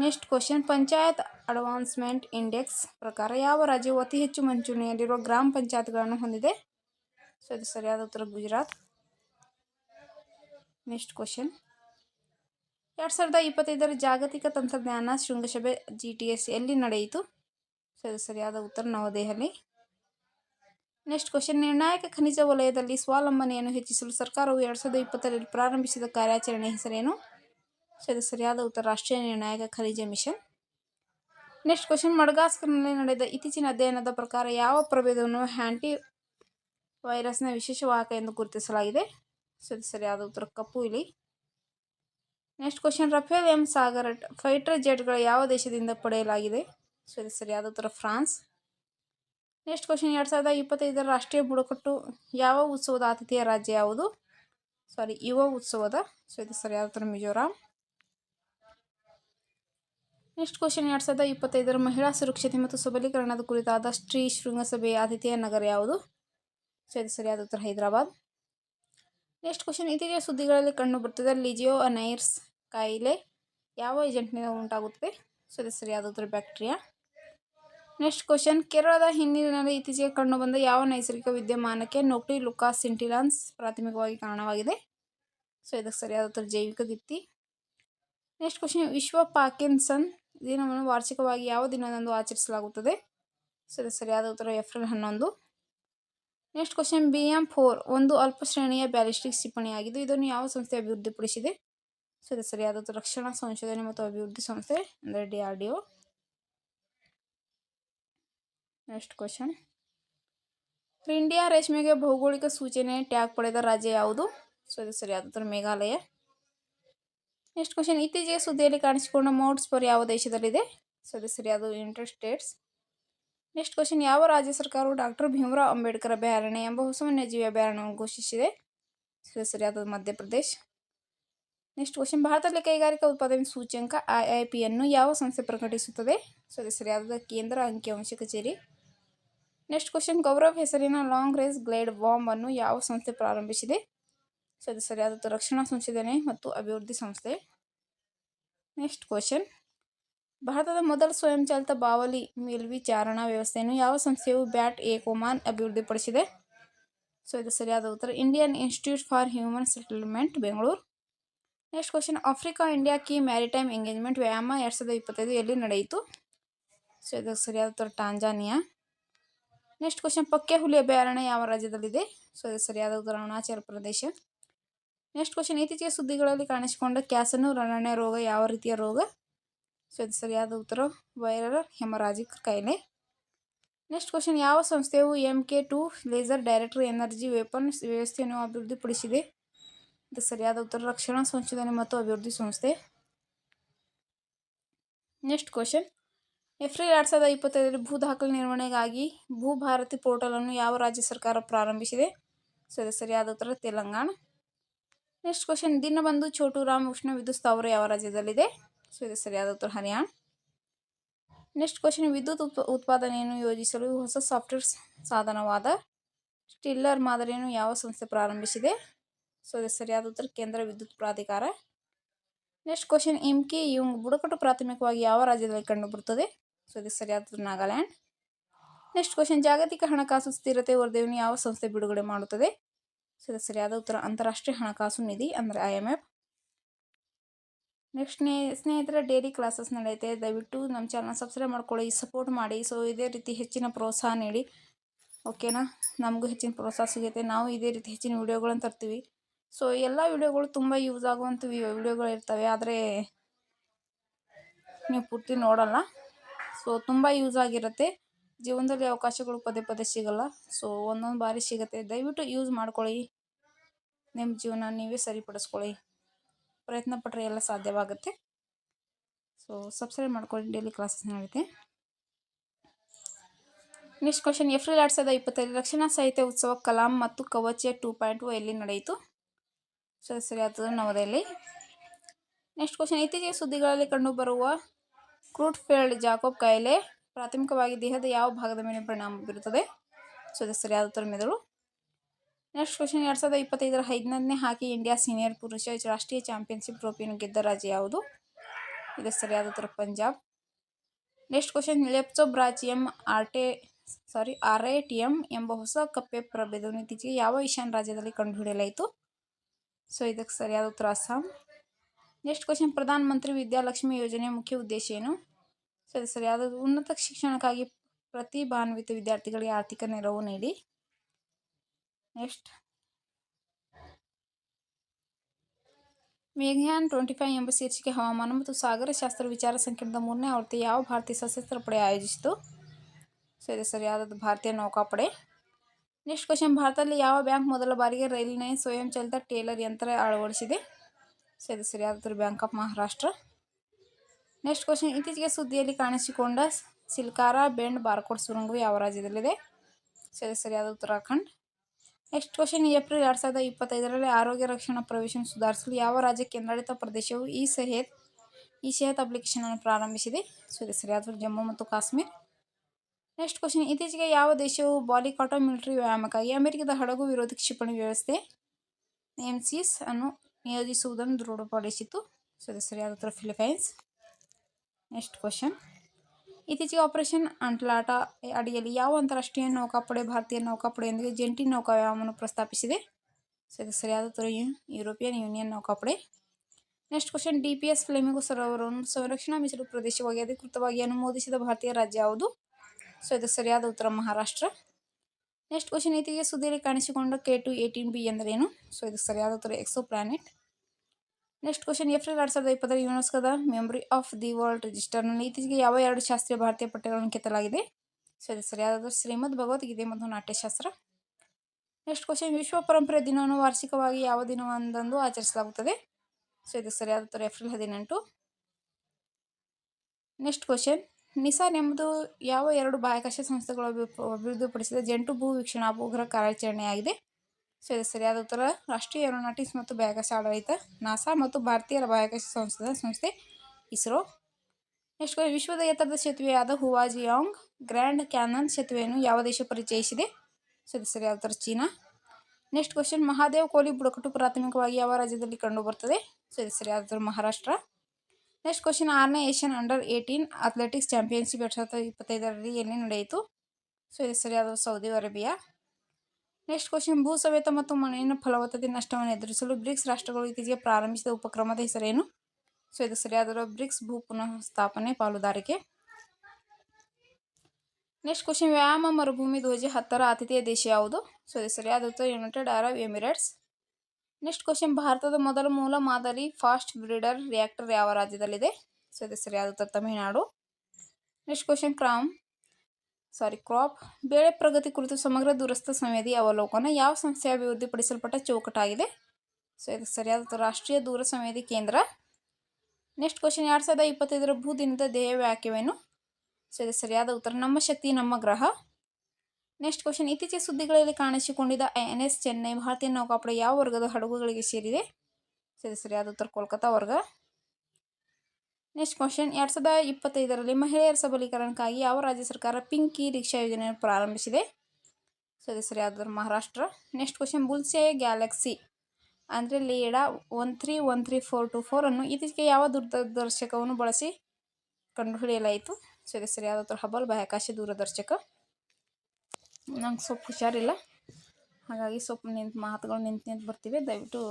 Next question panchayat advancement index ಪ್ರಕಾರ ಯಾವ ರಾಜ್ಯವು ಅತಿ ಹೆಚ್ಚು ಮುಂಚೂಣಿಯಲ್ಲಿರುವ ಗ್ರಾಮ ಪಂಚಾಯತ್ಗಳನ್ನು ಹೊಂದಿದೆ? ಸೊ, ಇದು ಸರಿಯಾದ ಉತ್ತರ ಗುಜರಾತ್. ನೆಕ್ಸ್ಟ್ ಕ್ವಶನ್ ಎರಡು ಸಾವಿರದ ಇಪ್ಪತ್ತೈದರ ಜಾಗತಿಕ ತಂತ್ರಜ್ಞಾನ ಶೃಂಗಸಭೆ ಜಿ ಟಿ ಎಸ್ ಎಲ್ಲಿ ನಡೆಯಿತು? ಸೊ, ಇದು ಸರಿಯಾದ ಉತ್ತರ ನವದೆಹಲಿ. ನೆಕ್ಸ್ಟ್ ಕ್ವಶನ್ ನಿರ್ಣಾಯಕ ಖನಿಜ ವಲಯದಲ್ಲಿ ಸ್ವಾವಲಂಬನೆಯನ್ನು ಹೆಚ್ಚಿಸಲು ಸರ್ಕಾರವು ಎರಡು ಸಾವಿರದ ಇಪ್ಪತ್ತರಲ್ಲಿ ಪ್ರಾರಂಭಿಸಿದ ಕಾರ್ಯಾಚರಣೆ ಹೆಸರೇನು? ಸೊ ಇದು ಸರಿಯಾದ ಉತ್ತರ. ರಾಷ್ಟ್ರೀಯ ನಿರ್ಣಾಯಕ ಖನಿಜ ಮಿಷನ್. Next question. ಮಡಗಾಸ್ಕರ್ನಲ್ಲಿ ನಡೆದ ಇತ್ತೀಚಿನ ಅಧ್ಯಯನದ ಪ್ರಕಾರ ಯಾವ ಪ್ರಭೇದವನ್ನು ಹ್ಯಾಂಟಿ ವೈರಸ್ನ ವಿಶೇಷ ವಾಹಕ ಎಂದು ಗುರುತಿಸಲಾಗಿದೆ? ಸೊ ಇದು ಸರಿಯಾದ ಉತ್ತರ. ಕಪ್ಪು ಇಲಿ. Next question. Rafale M Sagar fighter ಜೆಟ್ಗಳ ಯಾವ ದೇಶದಿಂದ ಪಡೆಯಲಾಗಿದೆ? ಸೊ ಇದು ಸರಿಯಾದ ಉತ್ತರ. ಫ್ರಾನ್ಸ್. Next question. ಎರಡು ಸಾವಿರದ ಇಪ್ಪತ್ತೈದರ ರಾಷ್ಟ್ರೀಯ ಬುಡಕಟ್ಟು ಯಾವ ಉತ್ಸವದ ಆತಿಥೇಯ ರಾಜ್ಯ ಯಾವುದು? ಸಾರಿ, ಯುವ ಉತ್ಸವದ. ಸೊ ಇದು ಸರಿಯಾದ ಉತ್ತರ. ಮಿಜೋರಾಂ. ನೆಕ್ಸ್ಟ್ ಕ್ವಶನ್ ಎರಡು ಸಾವಿರದ ಇಪ್ಪತ್ತೈದರ ಮಹಿಳಾ ಸುರಕ್ಷತೆ ಮತ್ತು ಸಬಲೀಕರಣದ ಕುರಿತಾದ ಶ್ರೀ ಶೃಂಗಸಭೆಯ ಆದಿತ್ಯ ನಗರ ಯಾವುದು? ಸರಿ, ಸರಿಯಾದ ಉತ್ತರ ಹೈದರಾಬಾದ್. ನೆಕ್ಸ್ಟ್ ಕ್ವಶನ್ ಇತ್ತೀಚಿನ ಸುದ್ದಿಗಳಲ್ಲಿ ಕಂಡು ಬರ್ತದೆ ಲಿಜಿಯೋ ಅನೈರ್ಸ್ ಕಾಯಿಲೆ ಯಾವ ಏಜೆಂಟ್ನಿಂದ ಉಂಟಾಗುತ್ತದೆ? ಸರಿ, ಸರಿಯಾದ ಉತ್ತರ, ಬ್ಯಾಕ್ಟೀರಿಯಾ. ನೆಕ್ಸ್ಟ್ ಕ್ವಶನ್, ಕೇರಳದ ಹಿನ್ನೀರಿನಲ್ಲಿ ಇತ್ತೀಚೆಗೆ ಕಂಡುಬಂದ ಯಾವ ನೈಸರ್ಗಿಕ ವಿದ್ಯಮಾನಕ್ಕೆ ನೋಕ್ಟಿ ಲುಕಾ, ಸಿಂಟಿಲಾನ್ಸ್ ಪ್ರಾಥಮಿಕವಾಗಿ ಕಾರಣವಾಗಿದೆ? ಸೊ ಇದಕ್ಕೆ ಸರಿಯಾದ ಉತ್ತರ, ಜೈವಿಕ ದೀಪ್ತಿ ನೆಕ್ಸ್ಟ್ ಕ್ವಶನ್, ವಿಶ್ವ ಪಾರ್ಕಿನ್ಸನ್ ದಿನವನ್ನು ವಾರ್ಷಿಕವಾಗಿ ಯಾವ ದಿನದಂದು ಆಚರಿಸಲಾಗುತ್ತದೆ? ಸೊ ಸರಿಯಾದ ಉತ್ತರ ಏಪ್ರಿಲ್ ಹನ್ನೊಂದು. Next question B M four ಒಂದು ಅಲ್ಪ ಶ್ರೇಣಿಯ ಬ್ಯಾಲಿಸ್ಟಿಕ್ ಕ್ಷಿಪಣಿಯಾಗಿದ್ದು, ಇದನ್ನು ಯಾವ ಸಂಸ್ಥೆ ಅಭಿವೃದ್ಧಿಪಡಿಸಿದೆ? ಸೊ ಇದು ಸರಿಯಾದ ಉತ್ತರ, ರಕ್ಷಣಾ ಸಂಶೋಧನೆ ಮತ್ತು ಅಭಿವೃದ್ಧಿ ಸಂಸ್ಥೆ, ಅಂದರೆ D R D O. Next question India ರೇಷ್ಮೆಗೆ ಭೌಗೋಳಿಕ ಸೂಚನೆ ಟ್ಯಾಗ್ ಪಡೆದ ರಾಜ್ಯ ಯಾವುದು? ಸೊ ಸರಿಯಾದ ಉತ್ತರ, ಮೇಘಾಲಯ. ನೆಕ್ಸ್ಟ್ ಕ್ವಶನ್ ಇತ್ತೀಚೆಗೆ ಸುದ್ದಿಯಲ್ಲಿ ಕಾಣಿಸಿಕೊಂಡ ಮೋಡ್ಸ್ ಸ್ಪರ್ ಯಾವ ದೇಶದಲ್ಲಿದೆ? ಸೊ ಸರಿ. ಅದು ಯುನೈಟೆಡ್ ಸ್ಟೇಟ್ಸ್ ನೆಕ್ಸ್ಟ್ ಕ್ವಶನ್ ಯಾವ ರಾಜ್ಯ ಸರ್ಕಾರವು ಡಾಕ್ಟರ್ ಭೀಮರಾವ್ ಅಂಬೇಡ್ಕರ್ ಅಭಯಾರಣ್ಯ ಎಂಬ ಹೊಸ ವನ್ಯಜೀವಿ ಅಭಯಾರಣ್ಯವನ್ನು ಘೋಷಿಸಿದೆ? ಸರಿ ಸರಿ. ಸರಿಯಾದ ಮಧ್ಯಪ್ರದೇಶ್. ನೆಕ್ಸ್ಟ್ ಕ್ವಶನ್ ಭಾರತದಲ್ಲಿ ಕೈಗಾರಿಕಾ ಉತ್ಪಾದನೆ ಸೂಚ್ಯಂಕ ಐ ಐ ಪಿಯನ್ನು ಯಾವ ಸಂಸ್ಥೆ ಪ್ರಕಟಿಸುತ್ತದೆ? ಸೊ ಸರಿ. ಸರಿಯಾದ ಕೇಂದ್ರ ಅಂಕಿಅಂಶ ಕಚೇರಿ. ನೆಕ್ಸ್ಟ್ ಕ್ವಶನ್ ಗೌರವ್ ಹೆಸರಿನ ಲಾಂಗ್ ರೇಸ್ ಗ್ಲೈಡ್ ಬಾಂಬ್ ಅನ್ನು ಯಾವ ಸಂಸ್ಥೆ ಪ್ರಾರಂಭಿಸಿದೆ? ಸೊ, ಇದು ಸರಿಯಾದ ಉತ್ತರ. ರಕ್ಷಣಾ ಸಂಶೋಧನೆ ಮತ್ತು ಅಭಿವೃದ್ಧಿ ಸಂಸ್ಥೆ. ನೆಕ್ಸ್ಟ್ ಕ್ವಶನ್ ಭಾರತದ ಮೊದಲ ಸ್ವಯಂಚಾಲಿತ ಬಾವಲಿ ಮೇಲ್ವಿಚಾರಣಾ ವ್ಯವಸ್ಥೆಯನ್ನು ಯಾವ ಸಂಸ್ಥೆಯು ಬ್ಯಾಟ್ ಎ ಕೋಮಾನ್ ಅಭಿವೃದ್ಧಿಪಡಿಸಿದೆ? ಸೊ ಇದು ಸರಿಯಾದ ಉತ್ತರ. Indian Institute for Human Settlement Bengaluru next question Africa India key maritime engagement ವ್ಯಾಯಾಮ ಎರಡು ಸಾವಿರದ ಇಪ್ಪತ್ತೈದು ಎಲ್ಲಿ ನಡೆಯಿತು? ಸೊ ಇದು ಸರಿಯಾದ ಉತ್ತರ. ಟಾಂಜಾನಿಯಾ ನೆಕ್ಸ್ಟ್ ಕ್ವಶನ್ ಪಕ್ಕೆ ಹುಲಿ ಅಭಯಾರಣ್ಯ ಯಾವ ರಾಜ್ಯದಲ್ಲಿದೆ? ಸೊ ಇದು ಸರಿಯಾದ ಉತ್ತರ. ಅರುಣಾಚಲ ಪ್ರದೇಶ. ನೆಕ್ಸ್ಟ್ ಕ್ವಶನ್ ಇತ್ತೀಚೆಗೆ ಸುದ್ದಿಗಳಲ್ಲಿ ಕಾಣಿಸಿಕೊಂಡ ಕ್ಯಾಸನು ರಣನೆ ರೋಗ ಯಾವ ರೀತಿಯ ರೋಗ? ಸೊ ಇದು ಸರಿಯಾದ ಉತ್ತರ ವೈರಲ್ ಹೆಮರಾಜಿಕ್ ಕಾಯಿಲೆ. ನೆಕ್ಸ್ಟ್ ಕ್ವಶನ್ ಯಾವ ಸಂಸ್ಥೆಯು M K two laser director energy weapon ವ್ಯವಸ್ಥೆಯನ್ನು ಅಭಿವೃದ್ಧಿಪಡಿಸಿದೆ? ಇದು ಸರಿಯಾದ ಉತ್ತರ, ರಕ್ಷಣಾ ಸಂಶೋಧನೆ ಮತ್ತು ಅಭಿವೃದ್ಧಿ ಸಂಸ್ಥೆ. ನೆಕ್ಸ್ಟ್ ಕ್ವಶನ್ ಏಪ್ರಿಲ್ ಎರಡು ಸಾವಿರದ ಇಪ್ಪತ್ತೈದರಲ್ಲಿ ಭೂ ದಾಖಲೆ ನಿರ್ವಹಣೆಗಾಗಿ ಭೂ ಭಾರತಿ ಪೋರ್ಟಲನ್ನು ಯಾವ ರಾಜ್ಯ ಸರ್ಕಾರ ಪ್ರಾರಂಭಿಸಿದೆ? ಸೊ ಇದು ಸರಿಯಾದ ಉತ್ತರ, ತೆಲಂಗಾಣ. ನೆಕ್ಸ್ಟ್ ಕ್ವಶನ್ ದಿನಬಂಧು ಚೋಟು ರಾಮ್ ಉಷ್ಣ ವಿದ್ಯುತ್ ಸ್ಥಾವರ ಯಾವ ರಾಜ್ಯದಲ್ಲಿದೆ? ಸೊ, ಇದು ಸರಿಯಾದ ಉತ್ತರ ಹರಿಯಾಣ ನೆಕ್ಸ್ಟ್ ಕ್ವಶನ್ ವಿದ್ಯುತ್ ಉತ್ಪ, ಉತ್ಪಾದನೆಯನ್ನು ಯೋಜಿಸಲು ಹೊಸ ಸಾಫ್ಟ್ವೇರ್ ಸಾಧನವಾದ ಸ್ಟಿಲ್ಲರ್ ಮಾದರಿಯನ್ನು ಯಾವ ಸಂಸ್ಥೆ ಪ್ರಾರಂಭಿಸಿದೆ? ಸೊ, ಇದು ಸರಿಯಾದ ಉತ್ತರ. ಕೇಂದ್ರ ವಿದ್ಯುತ್ ಪ್ರಾಧಿಕಾರ. ನೆಕ್ಸ್ಟ್ ಕ್ವಶನ್ ಕೆ ಯುಂಗ್ ಬುಡಕಟ್ಟು ಪ್ರಾಥಮಿಕವಾಗಿ ಯಾವ ರಾಜ್ಯದಲ್ಲಿ ಕಂಡುಬರುತ್ತದೆ? ಸೊ, ಇದು ಸರಿಯಾದ ಉತ್ತರ. ನಾಗಾಲ್ಯಾಂಡ್. ನೆಕ್ಸ್ಟ್ ಕ್ವಶನ್ ಜಾಗತಿಕ ಹಣಕಾಸು ಸ್ಥಿರತೆ ವರದಿಯನ್ನು ಯಾವ ಸಂಸ್ಥೆ ಬಿಡುಗಡೆ ಮಾಡುತ್ತದೆ? ಸೊ ಸರಿಯಾದ ಉತ್ತರ ಅಂತಾರಾಷ್ಟ್ರೀಯ ಹಣಕಾಸು ನಿಧಿ ಅಂದರೆ ಐ ಎಂ ಎಫ್. ನೆಕ್ಸ್ಟ್ ಸ್ನೇ ಸ್ನೇಹಿತರ ಡೈಲಿ ಕ್ಲಾಸಸ್ ನಡೆಯುತ್ತೆ. ದಯವಿಟ್ಟು ನಮ್ಮ ಚಾನಲ್ ಸಬ್ಸ್ಕ್ರೈಬ್ ಮಾಡ್ಕೊಳ್ಳಿ ಸಪೋರ್ಟ್ ಮಾಡಿ. ಸೊ ಇದೇ ರೀತಿ ಹೆಚ್ಚಿನ ಪ್ರೋತ್ಸಾಹ ನೀಡಿ. ಓಕೆನಾ ನಮಗೂ ಹೆಚ್ಚಿನ ಪ್ರೋತ್ಸಾಹ ಸಿಗುತ್ತೆ. ನಾವು ಇದೇ ರೀತಿ ಹೆಚ್ಚಿನ ವೀಡಿಯೋಗಳನ್ನು ತರ್ತೀವಿ. ಸೊ ಎಲ್ಲ ವೀಡಿಯೋಗಳು ತುಂಬ ಯೂಸ್ ಆಗುವಂಥ ವಿಡಿಯೋಗಳು ಇರ್ತವೆ. ಆದರೆ ನೀವು ಪೂರ್ತಿ ನೋಡೋಲ್ಲ. ಸೊ ತುಂಬ ಯೂಸ್ ಆಗಿರುತ್ತೆ. ಜೀವನದಲ್ಲಿ ಅವಕಾಶಗಳು ಪದೇ ಪದೇ ಸಿಗಲ್ಲ. ಸೊ ಒಂದೊಂದು ಬಾರಿ ಸಿಗುತ್ತೆ. ದಯವಿಟ್ಟು ಯೂಸ್ ಮಾಡ್ಕೊಳ್ಳಿ. ನಿಮ್ಮ ಜೀವನ ನೀವೇ ಸರಿಪಡಿಸ್ಕೊಳ್ಳಿ. ಪ್ರಯತ್ನ ಪಟ್ಟರೆ ಎಲ್ಲ ಸಾಧ್ಯವಾಗುತ್ತೆ. ಸೊ ಸಬ್ಸ್ಕ್ರೈಬ್ ಮಾಡ್ಕೊಳ್ಳಿ. ಡೈಲಿ ಕ್ಲಾಸಸ್ ನಡೆಯುತ್ತೆ ನೆಕ್ಸ್ಟ್ ಕ್ವಶನ್ ಏಪ್ರಿಲ್ ಎರಡು ಸಾವಿರದ ಇಪ್ಪತ್ತೈದು ರಕ್ಷಣಾ ಸಾಹಿತ್ಯ ಉತ್ಸವ ಕಲಾಂ ಮತ್ತು ಕವಚ ಟೂ ಪಾಯಿಂಟ್ ಟು ಎಲ್ಲಿ ನಡೆಯಿತು? ಸೊ ಸರಿಯಾದ ನವದೆಹಲಿ ನೆಕ್ಸ್ಟ್ ಕ್ವಶನ್ ಇತ್ತೀಚೆಗೆ ಸುದ್ದಿಗಳಲ್ಲಿ ಕಂಡುಬರುವ ಕ್ರೂಟ್ ಫೀಲ್ಡ್ ಜಾಕೋಬ್ ಕಾಯಿಲೆ ಪ್ರಾಥಮಿಕವಾಗಿ ದೇಹದ ಯಾವ ಭಾಗದ ಮೇಲೆ ಪರಿಣಾಮ ಬೀರುತ್ತದೆ? ಸೊ, ಇದು ಸರಿಯಾದ ಉತ್ತರ ಮೆದುಳು ನೆಕ್ಸ್ಟ್ ಕ್ವಶನ್ ಎರಡು ಸಾವಿರದ ಇಪ್ಪತ್ತೈದರ ಹದಿನೈದನೇ ಹಾಕಿ ಇಂಡಿಯಾ ಸೀನಿಯರ್ ಪುರುಷ ರಾಷ್ಟ್ರೀಯ ಚಾಂಪಿಯನ್ಶಿಪ್ ಟ್ರೋಫಿಯನ್ನು ಗೆದ್ದ ರಾಜ್ಯ ಯಾವುದು? ಇದು ಸರಿಯಾದ ಉತ್ತರ ಪಂಜಾಬ್. ನೆಕ್ಸ್ಟ್ ಕ್ವಶನ್ ಆರ್ ಆರ್ಟೆ ಸಾರಿ ಆರ್ಎಟಿಎಂ ಎಂಬ ಹೊಸ ಕಪ್ಪೆ ಪ್ರಭೇದವನ್ನು ಇತ್ತೀಚೆಗೆ ಯಾವ ಈಶಾನ್ಯ ರಾಜ್ಯದಲ್ಲಿ ಕಂಡುಹಿಡಿಯಲಾಯಿತು? ಸೊ ಇದಕ್ಕೆ ಸರಿಯಾದ ಉತ್ತರ ಅಸ್ಸಾಂ. ನೆಕ್ಸ್ಟ್ ಕ್ವಶನ್ ಪ್ರಧಾನಮಂತ್ರಿ ವಿದ್ಯಾಲಕ್ಷ್ಮಿ ಯೋಜನೆಯ ಮುಖ್ಯ ಉದ್ದೇಶ ಏನು? ಸರಿ ಸರಿಯಾದ ಉನ್ನತ ಶಿಕ್ಷಣಕ್ಕಾಗಿ ಪ್ರತಿಭಾನ್ವಿತ ವಿದ್ಯಾರ್ಥಿಗಳಿಗೆ ಆರ್ಥಿಕ ನೆರವು ನೀಡಿ. ನೆಕ್ಸ್ಟ್. ಮೇಘಯಾನ್ ಟ್ವೆಂಟಿ ಫೈವ್ ಎಂಬ ಶೀರ್ಷಿಕೆ ಹವಾಮಾನ ಮತ್ತು ಸಾಗರ ಶಾಸ್ತ್ರ ವಿಚಾರ ಸಂಕಿರಣದ ಮೂರನೇ ಆವೃತ್ತಿ ಯಾವ ಭಾರತೀಯ ಸಶಸ್ತ್ರ ಪಡೆ ಆಯೋಜಿಸಿತು? ಸರಿ ಸರಿಯಾದದ್ದು ಭಾರತೀಯ ನೌಕಾಪಡೆ ನೆಕ್ಸ್ಟ್ ಕ್ವಶನ್. ಭಾರತದಲ್ಲಿ ಯಾವ ಬ್ಯಾಂಕ್ ಮೊದಲ ಬಾರಿಗೆ ರೈಲಿನ ಸ್ವಯಂಚಾಲಿತ ಟೇಲರ್ ಯಂತ್ರ ಅಳವಡಿಸಿದೆ? ಸರಿ ಸರಿಯಾದದ್ದು bank of Maharashtra. Next question ಇತ್ತೀಚೆಗೆ ಸುದ್ದಿಯಲ್ಲಿ ಕಾಣಿಸಿಕೊಂಡ ಸಿಲ್ಕಾರ, ಬೆಂಡ್, ಬಾರ್ಕೋಡ್, ಸುರಂಗವು ಯಾವ ರಾಜ್ಯದಲ್ಲಿದೆ? ಸರಿ, ಸರಿಯಾದ ಉತ್ತರಾಖಂಡ್. ನೆಕ್ಸ್ಟ್ ಕ್ವಶನ್ ಏಪ್ರಿಲ್ ಎರಡು ಸಾವಿರದ ಇಪ್ಪತ್ತೈದರಲ್ಲಿ ಆರೋಗ್ಯ ರಕ್ಷಣಾ ಪ್ರವೇಶವನ್ನು ಸುಧಾರಿಸಲು ಯಾವ ರಾಜ್ಯ ಕೇಂದ್ರಾಡಳಿತ ಪ್ರದೇಶವು ಈ ಸೆಹತ್ ಈ ಸೆಹತ್ ಅಪ್ಲಿಕೇಶನನ್ನು ಪ್ರಾರಂಭಿಸಿದೆ? ಸರಿ, ಸರಿಯಾದ ಜಮ್ಮು ಮತ್ತು ಕಾಶ್ಮೀರ್. ನೆಕ್ಸ್ಟ್ ಕ್ವಶನ್ ಇತ್ತೀಚೆಗೆ ಯಾವ ದೇಶವು ಬಾಲಿಕಾಟೋ ಮಿಲಿಟರಿ ವ್ಯಾಯಾಮಕ್ಕಾಗಿ ಅಮೆರಿಕದ ಹಡಗು ವಿರೋಧಿ ಕ್ಷಿಪಣಿ ವ್ಯವಸ್ಥೆ ಎಂಸಿಸ್ ಅನ್ನು ನಿಯೋಜಿಸುವುದನ್ನು ದೃಢಪಡಿಸಿತು ಸರಿ, ಸರಿಯಾದ ಉತ್ತರ. ಫಿಲಿಪೈನ್ಸ್ ನೆಕ್ಸ್ಟ್ ಕ್ವಶನ್ ಇತ್ತೀಚೆಗೆ ಆಪರೇಷನ್ ಅಂಟ್ಲಾಟ ಅಡಿಯಲ್ಲಿ ಯಾವ ಅಂತಾರಾಷ್ಟ್ರೀಯ ನೌಕಾಪಡೆ, ಭಾರತೀಯ ನೌಕಾಪಡೆಯೊಂದಿಗೆ ಜಂಟಿ ನೌಕಾವ್ಯಾಮವನ್ನು ಪ್ರಸ್ತಾಪಿಸಿದೆ? ಸೊ ಇದು ಸರಿಯಾದ ಉತ್ತರ ಯುರೋಪಿಯನ್ ಯೂನಿಯನ್ ನೌಕಾಪಡೆ. Next question D P S flamingo ಸರೋವರವನ್ನು ಸಂರಕ್ಷಣಾ ಮೀಸಲು ಪ್ರದೇಶವಾಗಿ ಅಧಿಕೃತವಾಗಿ ಅನುಮೋದಿಸಿದ ಭಾರತೀಯ ರಾಜ್ಯ ಯಾವುದು? ಸೊ ಇದು ಸರಿಯಾದ ಉತ್ತರ ಮಹಾರಾಷ್ಟ್ರ. ನೆಕ್ಸ್ಟ್ ಕ್ವಶನ್ ಇತ್ತೀಚೆಗೆ ಸುದ್ದಿಯಲ್ಲಿ ಕಾಣಿಸಿಕೊಂಡ ಕೆ ಟು ಏಯ್ಟೀನ್ ಬಿ ಎಂದರೇನು? ಸೊ ಇದು ಸರಿಯಾದ ಉತ್ತರ exoplanet next question April ಎರಡು ಸಾವಿರದ ಇಪ್ಪತ್ತರ ಯುನೆಸ್ಕೋದ ಮೆಮೊರಿ ಆಫ್ ದಿ ವರ್ಲ್ಡ್ ರಿಜಿಸ್ಟರ್ನಲ್ಲಿ ಇತ್ತೀಚೆಗೆ ಯಾವ ಎರಡು ಶಾಸ್ತ್ರೀಯ ಭಾರತೀಯ ಪಠ್ಯಗಳನ್ನು ಕೆತ್ತಲಾಗಿದೆ? ಸೊ, ಇದು ಸರಿಯಾದ ಶ್ರೀಮದ್ ಭಗವದ್ಗೀತೆ ಮತ್ತು ನಾಟ್ಯಶಾಸ್ತ್ರ. ನೆಕ್ಸ್ಟ್ ಕ್ವಶನ್ ವಿಶ್ವ ಪರಂಪರೆ ದಿನವನ್ನು ವಾರ್ಷಿಕವಾಗಿ ಯಾವ ದಿನವೊಂದಂದು ಆಚರಿಸಲಾಗುತ್ತದೆ? ಸೊ, ಇದು ಸರಿಯಾದ ಉತ್ತರ ಏಪ್ರಿಲ್ ಹದಿನೆಂಟು. ನೆಕ್ಸ್ಟ್ ಕ್ವಶನ್ ನಿಸಾನ್ ಎಂಬುದು ಯಾವ ಎರಡು ಬಾಹ್ಯಾಕಾಶ ಸಂಸ್ಥೆಗಳು ಅಭಿ- ಅಭಿವೃದ್ಧಿಪಡಿಸಿದ ಜಂಟು ಭೂ ವೀಕ್ಷಣಾ ಉಪಗ್ರಹ ಕಾರ್ಯಾಚರಣೆಯಾಗಿದೆ? ಸೊ ಇದು ಸರಿಯಾದ ಉತ್ತರ. ರಾಷ್ಟ್ರೀಯ ಏರೋನಾಟಿಕ್ಸ್ ಮತ್ತು ಬಾಹ್ಯಾಕಾಶ ಆಡಳಿತ, ನಾಸಾ ಮತ್ತು ಭಾರತೀಯ ಬಾಹ್ಯಾಕಾಶ ಸಂಸ್ಥೆ ಸಂಸ್ಥೆ ಇಸ್ರೋ. ನೆಕ್ಸ್ಟ್ ವಿಶ್ವದ ಎತ್ತರದ ಸೇತುವೆಯಾದ ಹುವಾಜಿಯಾಂಗ್ ಗ್ರ್ಯಾಂಡ್ ಕ್ಯಾನನ್ ಸೇತುವೆಯನ್ನು ಯಾವ ದೇಶ ಪರಿಚಯಿಸಿದೆ? ಸೊ ಇದು ಸರಿಯಾದ ಉತ್ತರ China. Next question. Mahadev Koli ಬುಡಕಟ್ಟು ಪ್ರಾಥಮಿಕವಾಗಿ ಯಾವ ರಾಜ್ಯದಲ್ಲಿ ಕಂಡುಬರುತ್ತದೆ? ಸೊ ಇದು ಸರಿಯಾದ ಮಹಾರಾಷ್ಟ್ರ. Next question. ಆರನೇ Asian under eighteen athletics championship ಎರಡು ಸಾವಿರದ ಇಪ್ಪತ್ತೈದರಲ್ಲಿ ಎಲ್ಲಿ ನಡೆಯಿತು? ಸೊ ಇದು ಸರಿಯಾದ ಸೌದಿ ಅರೇಬಿಯಾ. ನೆಕ್ಸ್ಟ್ ಕ್ವಶನ್ ಭೂ ಸವೆತ ಮತ್ತು ಮಣ್ಣಿನ ಫಲವತ್ತತೆ ನಷ್ಟವನ್ನು ಎದುರಿಸಲು ಬ್ರಿಕ್ಸ್ ರಾಷ್ಟ್ರಗಳು ಇತ್ತೀಚೆಗೆ ಪ್ರಾರಂಭಿಸಿದ ಉಪಕ್ರಮದ ಹೆಸರೇನು? ಸೊ ಇದು ಸರಿಯಾದ ಬ್ರಿಕ್ಸ್ ಭೂ ಪುನಃ ಸ್ಥಾಪನೆ ಪಾಲುದಾರಿಕೆ. ನೆಕ್ಸ್ಟ್ ಕ್ವಶನ್ ವ್ಯಾಯಾಮ ಮರುಭೂಮಿ ಧ್ವಜ ಹತ್ತರ ಆತಿಥೇಯ ದೇಶ ಯಾವುದು? ಸೊ ಇದು ಸರಿಯಾದ ಉತ್ತರ United Arab Emirates next question ಭಾರತದ ಮೊದಲ ಮೂಲ ಮಾದರಿ ಫಾಸ್ಟ್ ಬ್ರೀಡರ್ ರಿಯಾಕ್ಟರ್ ಯಾವ ರಾಜ್ಯದಲ್ಲಿದೆ? ಸೊ ಇದು ಸರಿಯಾದ ಉತ್ತರ ತಮಿಳುನಾಡು. ನೆಕ್ಸ್ಟ್ ಕ್ವಶನ್ ಕ್ರಾಮ್ ಸಾರಿ, ಕ್ರಾಪ್. ಬೆಳೆ ಪ್ರಗತಿ ಕುರಿತು ಸಮಗ್ರ ದುರಸ್ತ ಸಂವೇದಿ ಅವಲೋಕನ. ಯಾವ ಸಂಸ್ಥೆ ಅಭಿವೃದ್ಧಿಪಡಿಸಲ್ಪಟ್ಟ ಚೌಕಟ್ಟಾಗಿದೆ? ಸೊ ಇದು ಸರಿಯಾದ ರಾಷ್ಟ್ರೀಯ ದೂರ ಸಂವೇದಿ ಕೇಂದ್ರ. ನೆಕ್ಸ್ಟ್ ಕ್ವಶನ್ ಎರಡು ಸಾವಿರದ ಇಪ್ಪತ್ತೈದರ ಭೂ ದಿನದ ದೇಹ ವ್ಯಾಖ್ಯವೇನು? ಸೊ ಇದು ಸರಿಯಾದ ಉತ್ತರ. ನಮ್ಮ ಶಕ್ತಿ, ನಮ್ಮ ಗ್ರಹ. ನೆಕ್ಸ್ಟ್ ಕ್ವಶನ್ ಇತ್ತೀಚೆ ಸುದ್ದಿಗಳಲ್ಲಿ ಕಾಣಿಸಿಕೊಂಡಿದ್ದ ಎನ್ ಎಸ್ ಚೆನ್ನೈ, ಭಾರತೀಯ ನೌಕಾಪಡೆ ಯಾವ ವರ್ಗದ ಹಡಗುಗಳಿಗೆ ಸೇರಿದೆ? ಸೊ ಸರಿಯಾದ ಉತ್ತರ ಕೋಲ್ಕತ್ತಾ ವರ್ಗ. ನೆಕ್ಸ್ಟ್ ಕ್ವಶನ್ ಎರಡು ಸಾವಿರದ ಇಪ್ಪತ್ತೈದರಲ್ಲಿ ಮಹಿಳೆಯರ ಸಬಲೀಕರಣಕ್ಕಾಗಿ ಯಾವ ರಾಜ್ಯ ಸರ್ಕಾರ ಪಿಂಕಿ ರಿಕ್ಷಾ ಯೋಜನೆಯನ್ನು ಪ್ರಾರಂಭಿಸಿದೆ? ಸೊ ಅದೇ ಸರಿ Maharashtra. Next question bullseye galaxy ಅಂದರೆ Leda one three one three four two ಫೋರನ್ನು ಇದಕ್ಕೆ ಯಾವ ದೂರದರ್ಶಕವನ್ನು ಬಳಸಿ ಕಂಡುಹಿಡಿಯಲಾಯಿತು? ಸೊ ಅದೇ ಸರಿ ಹಬಲ್, ಬಾಹ್ಯಾಕಾಶ ದೂರದರ್ಶಕ. ನಂಗೆ ಸ್ವಲ್ಪ ಹುಷಾರಿಲ್ಲ. ಹಾಗಾಗಿ ಸ್ವಲ್ಪ ನಿಂತು ಮಾತುಗಳು ನಿಂತು ನಿಂತು ಬರ್ತೀವಿ. ದಯವಿಟ್ಟು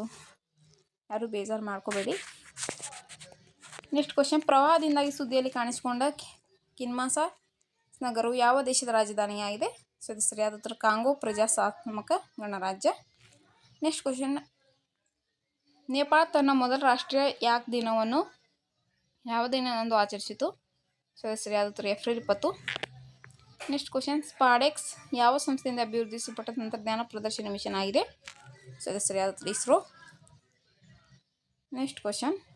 ಯಾರೂ ಬೇಜಾರು ಮಾಡ್ಕೋಬೇಡಿ. Next question. ಪ್ರವಾಹದಿಂದಾಗಿ ಸುದ್ದಿಯಲ್ಲಿ ಕಾಣಿಸಿಕೊಂಡ ಕಿನ್ಮಾಸಾ ನಗರವು ಯಾವ ದೇಶದ ರಾಜಧಾನಿಯಾಗಿದೆ? ಸೊ ಸರಿಯಾದ ಉತ್ತರ. ಕಾಂಗೋ ಪ್ರಜಾಸಾತ್ಮಕ ಗಣರಾಜ್ಯ. Next question. ನೇಪಾಳ ತನ್ನ ಮೊದಲ ರಾಷ್ಟ್ರೀಯ ಯಾಕ್ ದಿನವನ್ನು, ಯಾವ ದಿನದಂದು ಆಚರಿಸಿತು? ಸೊ ಇದು ಸರಿಯಾದ ಉತ್ತರ. ಏಪ್ರಿಲ್ ಇಪ್ಪತ್ತು. Next question. ಸ್ಪಾಡೆಕ್ಸ್ ಯಾವ ಸಂಸ್ಥೆಯಿಂದ ಅಭಿವೃದ್ಧಿಸಲ್ಪಟ್ಟ ತಂತ್ರಜ್ಞಾನ ಪ್ರದರ್ಶನ ಮಿಷನ್ ಆಗಿದೆ? ಸೊ ಸರಿಯಾದ ಉತ್ತರ. ಇಸ್ರೋ. Next question.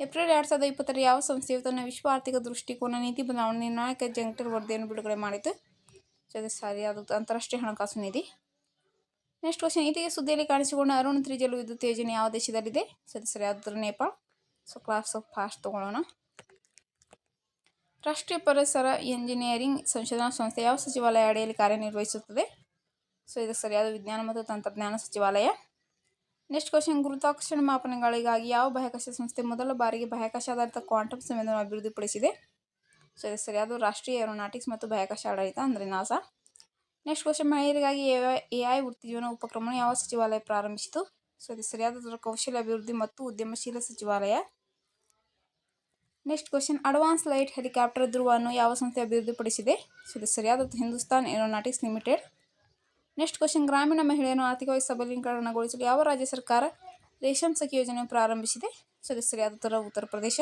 ಏಪ್ರಿಲ್ ಎರಡು ಸಾವಿರದ ಇಪ್ಪತ್ತರ ಯಾವ ಸಂಸ್ಥೆಯು ತನ್ನ ವಿಶ್ವ ಆರ್ಥಿಕ ದೃಷ್ಟಿಕೋನ, ನೀತಿ ಬದಲಾವಣೆ, ನಿರ್ಣಾಯಕ ಜಂಕ್ಟರ್ ವರದಿಯನ್ನು ಬಿಡುಗಡೆ ಮಾಡಿತು? ಇದು ಸರಿಯಾದ ಅಂತಾರಾಷ್ಟ್ರೀಯ ಹಣಕಾಸು ನಿಧಿ. ನೆಕ್ಸ್ಟ್ ಕ್ವಶನ್ ಇದೀಗ ಸುದ್ದಿಯಲ್ಲಿ ಕಾಣಿಸಿಕೊಂಡ ಅರುಣ್ ತ್ರಿಜಲು ವಿದ್ಯುತ್ ಯೋಜನೆ ಯಾವ ದೇಶದಲ್ಲಿದೆ? ಇದು ಸರಿಯಾದ Nepal. So class of fast ತಗೊಳ್ಳೋಣ. ರಾಷ್ಟ್ರೀಯ ಪರಿಸರ ಎಂಜಿನಿಯರಿಂಗ್ ಸಂಶೋಧನಾ ಸಂಸ್ಥೆ ಯಾವ ಸಚಿವಾಲಯ ಅಡಿಯಲ್ಲಿ ಕಾರ್ಯನಿರ್ವಹಿಸುತ್ತದೆ? ಸೊ ಇದು ಸರಿಯಾದ ವಿಜ್ಞಾನ ಮತ್ತು ತಂತ್ರಜ್ಞಾನ ಸಚಿವಾಲಯ. ನೆಕ್ಸ್ಟ್ ಕ್ವಶನ್ ಗುರುತ್ವಾಕರ್ಷಣ ಮಾಪನಗಳಿಗಾಗಿ ಯಾವ ಬಾಹ್ಯಾಕಾಶ ಸಂಸ್ಥೆ ಮೊದಲ ಬಾರಿಗೆ ಬಾಹ್ಯಾಕಾಶ ಆಧಾರಿತ ಕ್ವಾಂಟಮ್ ಸಂವೇದನೆ ಅಭಿವೃದ್ಧಿಪಡಿಸಿದೆ? ಸೊ ಇದು ಸರಿಯಾದ ರಾಷ್ಟ್ರೀಯ ಏರೋನಾಟಿಕ್ಸ್ ಮತ್ತು ಬಾಹ್ಯಾಕಾಶ ಆಡಳಿತ ಅಂದರೆ ನಾಸಾ. ನೆಕ್ಸ್ಟ್ ಕ್ವಶನ್ ಮಹಿಳೆಯರಿಗಾಗಿ ಎ ಐ ವೃತ್ತಿಜೀವನ ಉಪಕ್ರಮವನ್ನು ಯಾವ ಸಚಿವಾಲಯ ಪ್ರಾರಂಭಿಸಿತು? ಸೊ ಇದು ಸರಿಯಾದ ಕೌಶಲ್ಯ ಅಭಿವೃದ್ಧಿ ಮತ್ತು ಉದ್ಯಮಶೀಲ ಸಚಿವಾಲಯ. Next question advance light helicopter ಧ್ರುವವನ್ನು ಯಾವ ಸಂಸ್ಥೆ ಅಭಿವೃದ್ಧಿಪಡಿಸಿದೆ? ಸೊ ಇದು ಸರಿಯಾದ Hindustan aeronautics limited. Next question ಗ್ರಾಮೀಣ ಮಹಿಳೆಯನ್ನು ಆರ್ಥಿಕವಾಗಿ ಸಬಲೀಕರಣಗೊಳಿಸಲು ಯಾವ ರಾಜ್ಯ ಸರ್ಕಾರ ರೇಷನ್ ಸಖಿ ಯೋಜನೆಯನ್ನು ಪ್ರಾರಂಭಿಸಿದೆ? ಸೊ ಅದು ಸರಿಯಾದ ಉತ್ತರ ಉತ್ತರ ಪ್ರದೇಶ.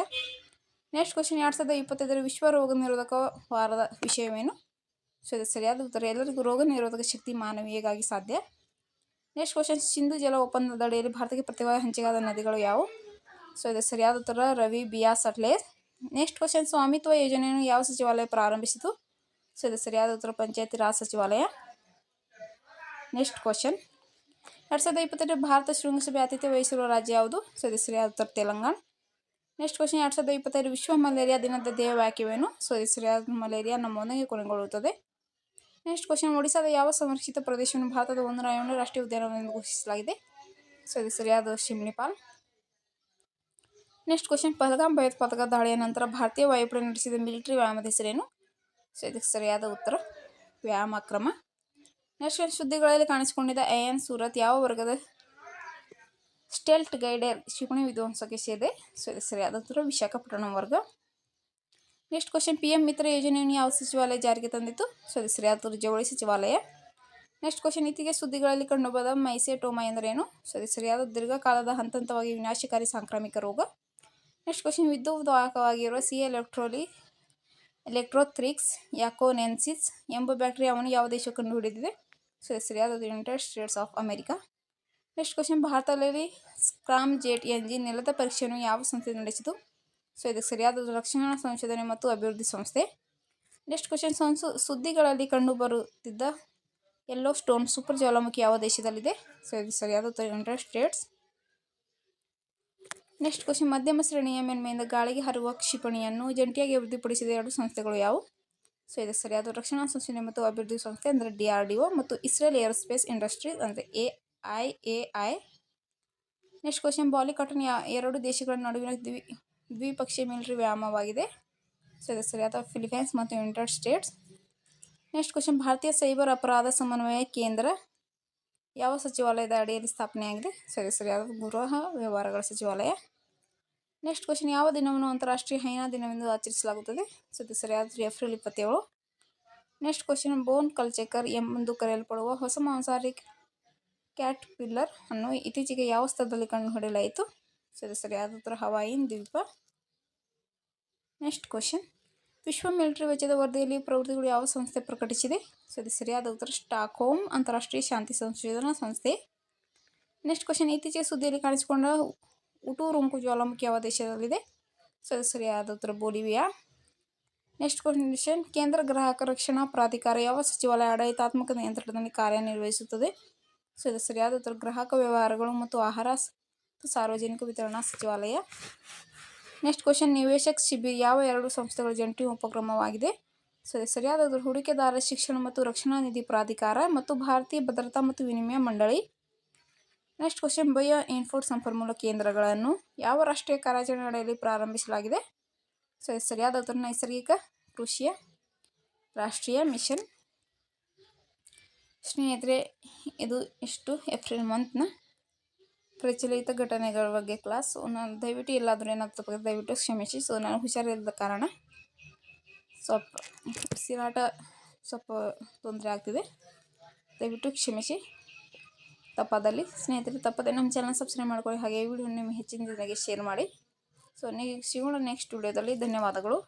ನೆಕ್ಸ್ಟ್ ಕ್ವಶನ್ ಎರಡು ಸಾವಿರದ ಇಪ್ಪತ್ತೈದರ ವಿಶ್ವ ರೋಗ ನಿರೋಧಕ ವಾರದ ವಿಷಯವೇನು? ಸೊ ಅದು ಸರಿಯಾದ ಉತ್ತರ. ಎಲ್ಲರಿಗೂ ರೋಗ ನಿರೋಧಕ ಶಕ್ತಿ ಮಾನವೀಯಗಾಗಿ ಸಾಧ್ಯ. ನೆಕ್ಸ್ಟ್ ಕ್ವಶನ್ ಸಿಂಧು ಜಲ ಒಪ್ಪಂದದ ಅಡಿಯಲ್ಲಿ ಭಾರತಕ್ಕೆ ಪ್ರತಿಭಾ ಹಂಚಿಕೆಯಾದ ನದಿಗಳು ಯಾವುವು? ಸೊ ಇದು ಸರಿಯಾದ ಉತ್ತರ. ರವಿ ಬಿಯಾ ಸಟ್ಲೇಸ್ ನೆಕ್ಸ್ಟ್ ಕ್ವಶನ್ ಸ್ವಾಮಿತ್ವ ಯೋಜನೆಯನ್ನು ಯಾವ ಸಚಿವಾಲಯ ಪ್ರಾರಂಭಿಸಿತು? ಸೊ ಇದು ಸರಿಯಾದ ಉತ್ತರ. ಪಂಚಾಯತಿ ರಾಜ್ ಸಚಿವಾಲಯ. ನೆಕ್ಸ್ಟ್ ಕ್ವಶನ್ ಎರಡು ಸಾವಿರದ ಇಪ್ಪತ್ತೆರಡು ಭಾರತ ಶೃಂಗಸಭೆ ಆತಿಥ್ಯ ವಹಿಸಿರುವ ರಾಜ್ಯ ಯಾವುದು? ಸೊ ಇದು ಉತ್ತರ ತೆಲಂಗಾಣ. ನೆಕ್ಸ್ಟ್ ಕ್ವಶನ್ ಎರಡು ಸಾವಿರದ ಇಪ್ಪತ್ತೈದು ವಿಶ್ವ ಮಲೇರಿಯಾ ದಿನದ ದೇಹ ವಾಕ್ಯವೇನು ಸೊ ಇದು ಮಲೇರಿಯಾ ನಮ್ಮೊಂದಿಗೆ ಕೊನೆಗೊಳ್ಳುತ್ತದೆ. ನೆಕ್ಸ್ಟ್ ಕ್ವಶನ್ ಒಡಿಶಾದ ಯಾವ ಸಂರಕ್ಷಿತ ಪ್ರದೇಶವನ್ನು ಭಾರತದ ಒಂದು ರಾಯವನ್ನು ರಾಷ್ಟ್ರೀಯ ಉದ್ಯಾನವನವೆಂದು ಘೋಷಿಸಲಾಗಿದೆ? ಸೊ ಇದು ಸರಿಯಾದ ಶಿಮ್ನಿಪಾಲ್. ನೆಕ್ಸ್ಟ್ ಕ್ವಶನ್ ಪಹಲ್ಗಾಮ್ ಭಯೋತ್ಪಾದಕ ದಾಳಿಯ ನಂತರ ಭಾರತೀಯ ವಾಯುಪಡೆ ನಡೆಸಿದ ಮಿಲಿಟರಿ ವ್ಯಾಯಾಮದ ಹೆಸರೇನು? ಸೊ ಇದಕ್ಕೆ ಸರಿಯಾದ ಉತ್ತರ. ವ್ಯಾಯಾಮ ಕ್ರಮ ನೆಕ್ಸ್ಟ್ ಸುದ್ದಿಗಳಲ್ಲಿ ಕಾಣಿಸಿಕೊಂಡಿದ್ದ ಎ ಎನ್ ಸೂರತ್ ಯಾವ ವರ್ಗದ ಸ್ಟೆಲ್ಟ್ ಗೈಡರ್? ಕ್ಷಿಪಣಿ ವಿಧ್ವಂಸಕ್ಕೆ ಸೇರಿದೆ. ಸೊ ಸರಿಯಾದ ಉತ್ತರ. ವಿಶಾಖಪಟ್ಟಣಂ ವರ್ಗ. Next question, P M Mitra ಯೋಜನೆಯನ್ನು ಯಾವ ಸಚಿವಾಲಯ ಜಾರಿಗೆ ತಂದಿತ್ತು? ಸೊ ಸರಿಯಾದ ಉತ್ತರ. ಜವಳಿ ಸಚಿವಾಲಯ. ನೆಕ್ಸ್ಟ್ ಕ್ವಶನ್ ಇತ್ತಿಗೆ ಸುದ್ದಿಗಳಲ್ಲಿ ಕಂಡುಬಂದ ಮೈಸೆಟೋಮಾ ಎಂದರೇನು? ಸೊ ಸರಿಯಾದ ದೀರ್ಘಕಾಲದ ಹಂತ ಹಂತವಾಗಿ ವಿನಾಶಕಾರಿ ಸಾಂಕ್ರಾಮಿಕ ರೋಗ. ನೆಕ್ಸ್ಟ್ ಕ್ವಶನ್, ವಿದ್ಯುದ್ವಾಹಕವಾಗಿರುವ ಸಿ ಎಲೆಕ್ಟ್ರೋಲಿ ಎಲೆಕ್ಟ್ರೋಥ್ರಿಕ್ಸ್ ಯಾಕೋನೆನ್ಸಿಸ್ ಎಂಬ ಬ್ಯಾಕ್ಟೀರಿಯಾವನ್ನು ಯಾವ ದೇಶ ಕಂಡುಹಿಡಿದಿದೆ? ಸೊ ಹೆಸರು ಸರಿಯಾದ United States of America next question ಭಾರತದಲ್ಲಿ ಸ್ಕ್ರಾಮ್ ಜೆಟ್ ಎಂಜಿನ್ ನೆಲದ ಪರೀಕ್ಷೆಯನ್ನು ಯಾವ ಸಂಸ್ಥೆ ನಡೆಸಿತು? ಸೊ ಇದಕ್ಕೆ ಸರಿಯಾದ ರಕ್ಷಣಾ ಸಂಶೋಧನೆ ಮತ್ತು ಅಭಿವೃದ್ಧಿ ಸಂಸ್ಥೆ. ನೆಕ್ಸ್ಟ್ ಕ್ವಶನ್ ಸಂಸು ಸುದ್ದಿಗಳಲ್ಲಿ ಕಂಡುಬರುತ್ತಿದ್ದ ಎಲ್ಲೋ ಸ್ಟೋನ್ ಸೂಪರ್ ಜ್ವಾಲಾಮುಖಿ ಯಾವ ದೇಶದಲ್ಲಿದೆ? ಸೊ ಇದು ಸರಿಯಾದ ಉತ್ತರ ಯುನೈಟೆಡ್ ಸ್ಟೇಟ್ಸ್ ನೆಕ್ಸ್ಟ್ ಕ್ವಶನ್ ಮಧ್ಯಮ ಶ್ರೇಣಿಯ ಮೇಲ್ಮೆಯಿಂದ ಗಾಳಿಗೆ ಹರುವ ಕ್ಷಿಪಣಿಯನ್ನು ಜಂಟಿಯಾಗಿ ಅಭಿವೃದ್ಧಿಪಡಿಸಿದ ಎರಡು ಸಂಸ್ಥೆಗಳು ಯಾವುವು? ಸೊ, ಇದು ಸರಿಯಾದ ರಕ್ಷಣಾ ಸಂಶೋಧನೆ ಮತ್ತು ಅಭಿವೃದ್ಧಿ ಸಂಸ್ಥೆ ಅಂದರೆ ಡಿ ಆರ್ ಡಿ ಒ ಮತ್ತು ಇಸ್ರೇಲ್ ಏರೋಸ್ಪೇಸ್ ಇಂಡಸ್ಟ್ರೀಸ್ ಅಂದರೆ A I A I. Next question Balikatan ಯಾ ಎರಡು ದೇಶಗಳ ನಡುವಿನ ದ್ವಿ, ದ್ವಿಪಕ್ಷೀಯ ಮಿಲಿಟರಿ ವ್ಯಾಯಾಮವಾಗಿದೆ. ಸೊ ಇದು ಸರಿಯಾದ ಫಿಲಿಪೈನ್ಸ್ ಮತ್ತು ಯುನೈಟೆಡ್ ಸ್ಟೇಟ್ಸ್ ನೆಕ್ಸ್ಟ್ ಕ್ವಶನ್ ಭಾರತೀಯ ಸೈಬರ್ ಅಪರಾಧ ಸಮನ್ವಯ ಕೇಂದ್ರ ಯಾವ ಸಚಿವಾಲಯದ ಅಡಿಯಲ್ಲಿ ಸ್ಥಾಪನೆಯಾಗಿದೆ? ಸರಿ ಸರಿಯಾದ ಗೃಹ ವ್ಯವಹಾರಗಳ ಸಚಿವಾಲಯ. ನೆಕ್ಸ್ಟ್ ಕ್ವಶನ್ ಯಾವ ದಿನವನ್ನು ಅಂತಾರಾಷ್ಟ್ರೀಯ ಹೈನಾ ದಿನವೆಂದು ಆಚರಿಸಲಾಗುತ್ತದೆ? ಸೊ ಇದು ಸರಿಯಾದ ಏಪ್ರಿಲ್ ಇಪ್ಪತ್ತೇಳು. ನೆಕ್ಸ್ಟ್ ಕ್ವಶನ್ ಬೋನ್ ಕಲ್ಚೆಕರ್ ಎಂದು ಕರೆಯಲ್ಪಡುವ ಹೊಸ ಮಾಂಸಾಹಾರಿ ಕ್ಯಾಟ್ ಪಿಲ್ಲರ್ ಅನ್ನು ಇತ್ತೀಚೆಗೆ ಯಾವ ಸ್ಥಳದಲ್ಲಿ ಕಂಡುಹಿಡಿಯಲಾಯಿತು ಸೊ ಸರಿಯಾದ ಉತ್ತರ, ಹವಾಯಿನ್ ದ್ವೀಪ. ನೆಕ್ಸ್ಟ್ ಕ್ವಶನ್ ವಿಶ್ವ ಮಿಲಿಟರಿ ವೆಚ್ಚದ ವರದಿಯಲ್ಲಿ ಪ್ರವೃತ್ತಿಗಳು ಯಾವ ಸಂಸ್ಥೆ ಪ್ರಕಟಿಸಿದೆ? ಸೊ ಇದು ಸರಿಯಾದ ಉತ್ತರ, ಸ್ಟಾಕ್ಹೋಮ್ ಅಂತಾರಾಷ್ಟ್ರೀಯ ಶಾಂತಿ ಸಂಶೋಧನಾ ಸಂಸ್ಥೆ. ನೆಕ್ಸ್ಟ್ ಕ್ವಶನ್ ಇತ್ತೀಚೆಗೆ ಸುದ್ದಿಯಲ್ಲಿ ಕಾಣಿಸಿಕೊಂಡ ಉಟುರುಂಕು ಜ್ವಾಲಾಮುಖಿ ಯಾವ ದೇಶದಲ್ಲಿದೆ? ಸೊ ಸರಿಯಾದ ಉತ್ತರ ಬೋಲಿವಿಯಾ. ನೆಕ್ಸ್ಟ್ ಕ್ವಶನ್ ಕೇಂದ್ರ ಗ್ರಾಹಕ ರಕ್ಷಣಾ ಪ್ರಾಧಿಕಾರ ಯಾವ ಸಚಿವಾಲಯ ಆಡಳಿತಾತ್ಮಕ ನಿಯಂತ್ರಣದಲ್ಲಿ ಕಾರ್ಯನಿರ್ವಹಿಸುತ್ತದೆ? ಸೊ ಇದು ಉತ್ತರ. ಗ್ರಾಹಕ ವ್ಯವಹಾರಗಳು ಮತ್ತು ಆಹಾರ ಸಾರ್ವಜನಿಕ ವಿತರಣಾ ಸಚಿವಾಲಯ. ನೆಕ್ಸ್ಟ್ ಕ್ವಶನ್ ನಿವೇಶಕ್ ಶಿಬಿರ್ ಯಾವ ಎರಡು ಸಂಸ್ಥೆಗಳ ಜಂಟಿ ಉಪಕ್ರಮವಾಗಿದೆ? ಸೊ ಇದು ಉತ್ತರ. ಹೂಡಿಕೆದಾರರ ಶಿಕ್ಷಣ ಮತ್ತು ರಕ್ಷಣಾ ನಿಧಿ ಪ್ರಾಧಿಕಾರ ಮತ್ತು ಭಾರತೀಯ ಭದ್ರತಾ ಮತ್ತು ವಿನಿಮಯ ಮಂಡಳಿ. ನೆಕ್ಸ್ಟ್ ಕ್ವಶನ್ ಬಯೋ ಇನ್ಫೋರ್ಟ್ ಸಂಪನ್ಮೂಲ ಕೇಂದ್ರಗಳನ್ನು ಯಾವ ರಾಷ್ಟ್ರೀಯ ಕಾರ್ಯಾಚರಣೆ ಅಡಿಯಲ್ಲಿ ಪ್ರಾರಂಭಿಸಲಾಗಿದೆ ಸೊ ಸರಿಯಾದ ಉತ್ತರ ನೈಸರ್ಗಿಕ ಕೃಷಿಯ ರಾಷ್ಟ್ರೀಯ ಮಿಷನ್ ಸ್ನೇಹಿತರೆ ಇದು ಇಷ್ಟು ಏಪ್ರಿಲ್ ಮಂತ್ನ ಪ್ರಚಲಿತ ಘಟನೆಗಳ ಬಗ್ಗೆ ಕ್ಲಾಸ್ ನಾನು ದಯವಿಟ್ಟು ಎಲ್ಲಾದರೂ ಏನಾಗ್ತದೆ ದಯವಿಟ್ಟು ಕ್ಷಮಿಸಿ ಸೊ ನಾನು ಹುಷಾರಿಲ್ಲದ ಕಾರಣ ಸ್ವಲ್ಪ ಉಸಿರಾಟ ಸ್ವಲ್ಪ ತೊಂದರೆ ಆಗ್ತಿದೆ ದಯವಿಟ್ಟು ಕ್ಷಮಿಸಿ ತಪ್ಪಾದಲ್ಲಿ ಸ್ನೇಹಿತರೆ ತಪ್ಪದೆ ನಮ್ಮ ಚಾನಲ್ ಸಬ್ಸ್ಕ್ರೈಬ್ ಮಾಡ್ಕೊಳ್ಳಿ. ಹಾಗೆ ಈ ವಿಡಿಯೋ ನಿಮ್ಮ ಹೆಚ್ಚಿನ ಜನರಿಗೆ ಶೇರ್ ಮಾಡಿ. ಸೊ ನೀವು ಸಿಗೋಣ ನೆಕ್ಸ್ಟ್ ವಿಡಿಯೋದಲ್ಲಿ ಧನ್ಯವಾದಗಳು.